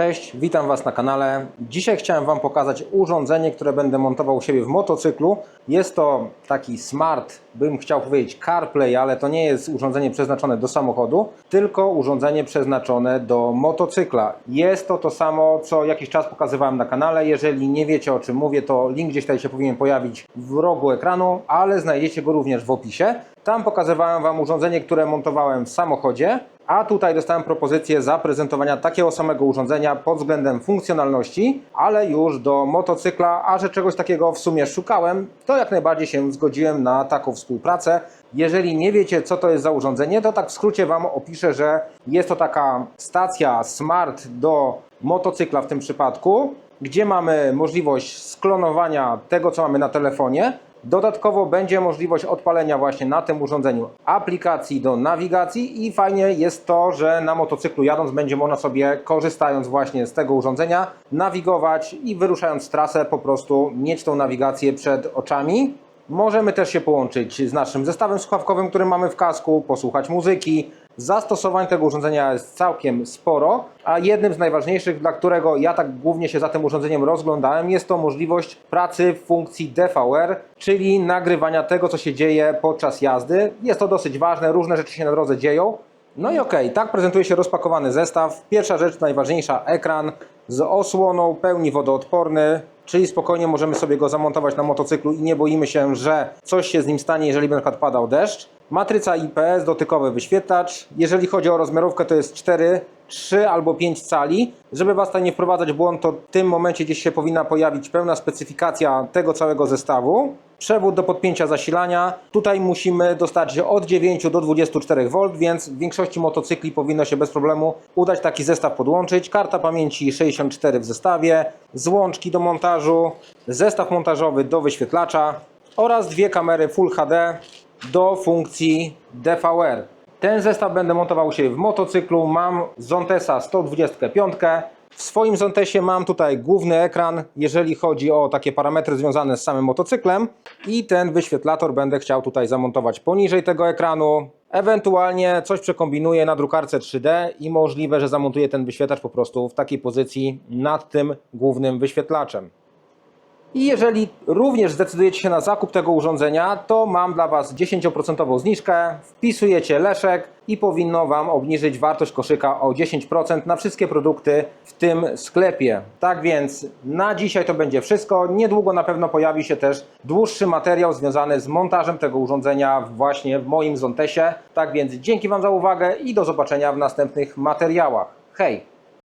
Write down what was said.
Cześć, witam Was na kanale. Dzisiaj chciałem Wam pokazać urządzenie, które będę montował u siebie w motocyklu. Jest to taki smart, bym chciał powiedzieć CarPlay, ale to nie jest urządzenie przeznaczone do samochodu, tylko urządzenie przeznaczone do motocykla. Jest to to samo, co jakiś czas pokazywałem na kanale. Jeżeli nie wiecie o czym mówię, to link gdzieś tutaj się powinien pojawić w rogu ekranu, ale znajdziecie go również w opisie. Tam pokazywałem Wam urządzenie, które montowałem w samochodzie, a tutaj dostałem propozycję zaprezentowania takiego samego urządzenia pod względem funkcjonalności, ale już do motocykla, a że czegoś takiego w sumie szukałem, to jak najbardziej się zgodziłem na taką współpracę. Jeżeli nie wiecie, co to jest za urządzenie, to tak w skrócie Wam opiszę, że jest to taka stacja smart do motocykla w tym przypadku, gdzie mamy możliwość sklonowania tego, co mamy na telefonie, Dodatkowo będzie możliwość odpalenia właśnie na tym urządzeniu aplikacji do nawigacji i fajnie jest to, że na motocyklu jadąc będzie można sobie korzystając właśnie z tego urządzenia nawigować i wyruszając trasę po prostu mieć tą nawigację przed oczami. Możemy też się połączyć z naszym zestawem słuchawkowym, który mamy w kasku, posłuchać muzyki. Zastosowań tego urządzenia jest całkiem sporo, a jednym z najważniejszych, dla którego ja tak głównie się za tym urządzeniem rozglądałem, jest to możliwość pracy w funkcji DVR, czyli nagrywania tego, co się dzieje podczas jazdy. Jest to dosyć ważne, różne rzeczy się na drodze dzieją. No i okej, tak prezentuje się rozpakowany zestaw. Pierwsza rzecz, najważniejsza, ekran z osłoną, pełni wodoodporny, czyli spokojnie możemy sobie go zamontować na motocyklu i nie boimy się, że coś się z nim stanie, jeżeli na przykład padał deszcz. Matryca IPS, dotykowy wyświetlacz. Jeżeli chodzi o rozmiarówkę, to jest 4, 3 albo 5 cali. Żeby Was tutaj nie wprowadzać w błąd, to w tym momencie gdzieś się powinna pojawić pełna specyfikacja tego całego zestawu. Przewód do podpięcia zasilania. Tutaj musimy dostarczyć od 9 do 24 V, więc w większości motocykli powinno się bez problemu udać taki zestaw podłączyć. Karta pamięci 64 w zestawie, złączki do montażu, zestaw montażowy do wyświetlacza oraz dwie kamery Full HD do funkcji DVR. Ten zestaw będę montował siebie w motocyklu. Mam Zontesa 125. W swoim Zontesie mam tutaj główny ekran, jeżeli chodzi o takie parametry związane z samym motocyklem i ten wyświetlator będę chciał tutaj zamontować poniżej tego ekranu. Ewentualnie coś przekombinuję na drukarce 3D i możliwe, że zamontuję ten wyświetlacz po prostu w takiej pozycji nad tym głównym wyświetlaczem. I jeżeli również zdecydujecie się na zakup tego urządzenia, to mam dla Was 10% zniżkę. Wpisujecie Leszek i powinno Wam obniżyć wartość koszyka o 10% na wszystkie produkty w tym sklepie. Tak więc na dzisiaj to będzie wszystko. Niedługo na pewno pojawi się też dłuższy materiał związany z montażem tego urządzenia właśnie w moim Zontesie. Tak więc dzięki Wam za uwagę i do zobaczenia w następnych materiałach. Hej!